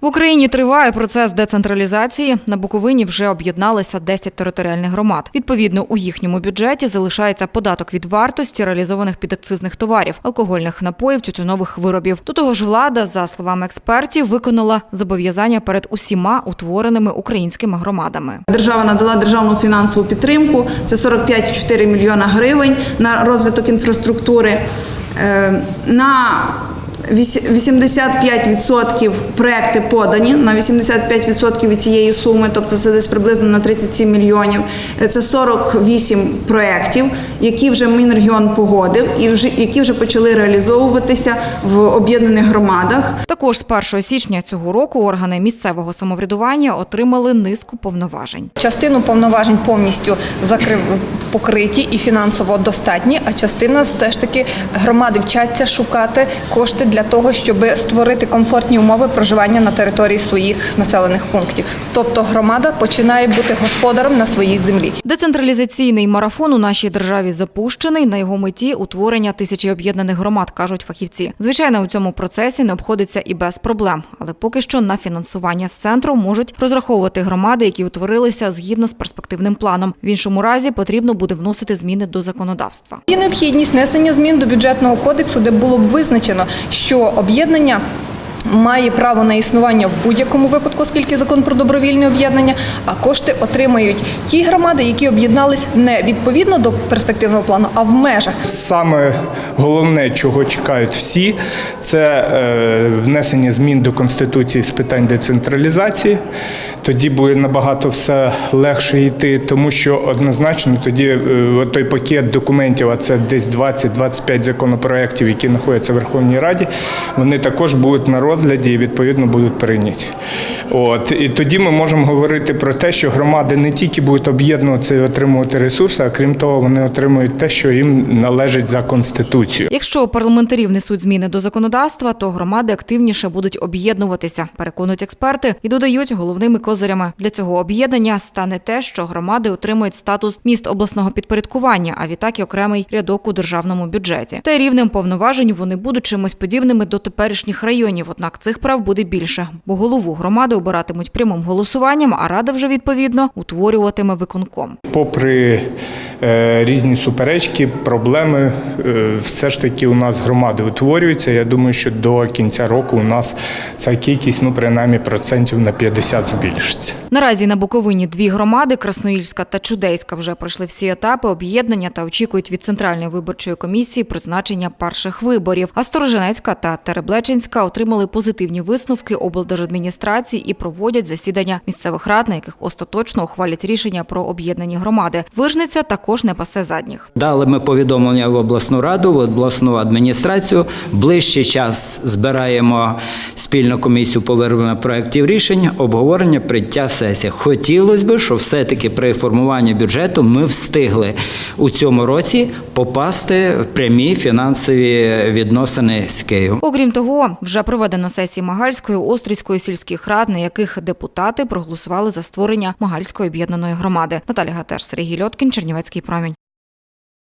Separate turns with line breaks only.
В Україні триває процес децентралізації. На Буковині вже об'єдналися 10 територіальних громад. Відповідно, у їхньому бюджеті залишається податок від вартості реалізованих підакцизних товарів, алкогольних напоїв, тютюнових виробів. До того ж, влада, за словами експертів, виконала зобов'язання перед усіма утвореними українськими громадами.
Держава надала державну фінансову підтримку. Це 45,4 мільйона гривень на розвиток інфраструктури. Е, На 85% проекти подані на 85% від цієї суми, тобто це десь приблизно на 37 мільйонів. Це 48 проєктів, які вже Мінрегіон погодив і вже які вже почали реалізовуватися в об'єднаних громадах.
Також з 1 січня цього року органи місцевого самоврядування отримали низку повноважень.
Частину повноважень повністю закрив покриті і фінансово достатні, а частина все ж таки громади вчаться шукати кошти для того, щоб створити комфортні умови проживання на території своїх населених пунктів. Тобто громада починає бути господарем на своїй землі.
Децентралізаційний марафон у нашій державі запущений. На його меті утворення тисячі об'єднаних громад, кажуть фахівці. Звичайно, у цьому процесі не обходиться і без проблем, але поки що на фінансування з центру можуть розраховувати громади, які утворилися згідно з перспективним планом. В іншому разі потрібно буде вносити зміни до законодавства.
Є необхідність внесення змін до бюджетного кодексу, де було б визначено, що об'єднання. Має право на існування в будь-якому випадку, оскільки закон про добровільне об'єднання, а кошти отримають ті громади, які об'єднались не відповідно до перспективного плану, а в межах.
Саме головне, чого чекають всі, це е, внесення змін до Конституції з питань децентралізації. Тоді буде набагато все легше йти, тому що однозначно тоді е, той пакет документів, а це десь 20-25 законопроєктів, які знаходяться в Верховній Раді, вони також будуть на розгляді і відповідно будуть прийняті. От і тоді ми можемо говорити про те, що громади не тільки будуть об'єднуватися і отримувати ресурси, а крім того, вони отримують те, що їм належить за конституцією.
Якщо парламентарі внесуть зміни до законодавства, то громади активніше будуть об'єднуватися, переконують експерти і додають головними козирями для цього об'єднання стане те, що громади отримують статус міст обласного підпорядкування, а відтак і окремий рядок у державному бюджеті. Та й рівнем повноважень вони будуть чимось подібними до теперішніх районів. Однак цих прав буде більше, бо голову громади обиратимуть прямим голосуванням, а рада вже відповідно утворюватиме виконком.
Попри е, різні суперечки, проблеми, е, все ж таки у нас громади утворюються. Я думаю, що до кінця року у нас ця кількість, ну принаймні, процентів на 50 збільшиться.
Наразі на Буковині дві громади Красноїльська та Чудейська вже пройшли всі етапи об'єднання та очікують від центральної виборчої комісії призначення перших виборів. А Сторожинецька та Тереблеченська отримали позитивні висновки облдержадміністрації і проводять засідання місцевих рад, на яких остаточно ухвалять рішення про об'єднані громади. Вижниця також не пасе задніх.
Дали ми повідомлення в обласну раду, в обласну адміністрацію. Ближчий час збираємо спільну комісію по виробленню проєктів рішень, обговорення, прийняття сесії. Хотілося б, щоб все-таки при формуванні бюджету ми встигли у цьому році попасти в прямі фінансові відносини з Києвом.
Окрім того, вже проведено сесії Магальської, Острівської сільських рад, на яких депутати проголосували за створення Магальської об'єднаної громади. Наталя Гатер, Сергій Льоткін, Чернівецький промінь.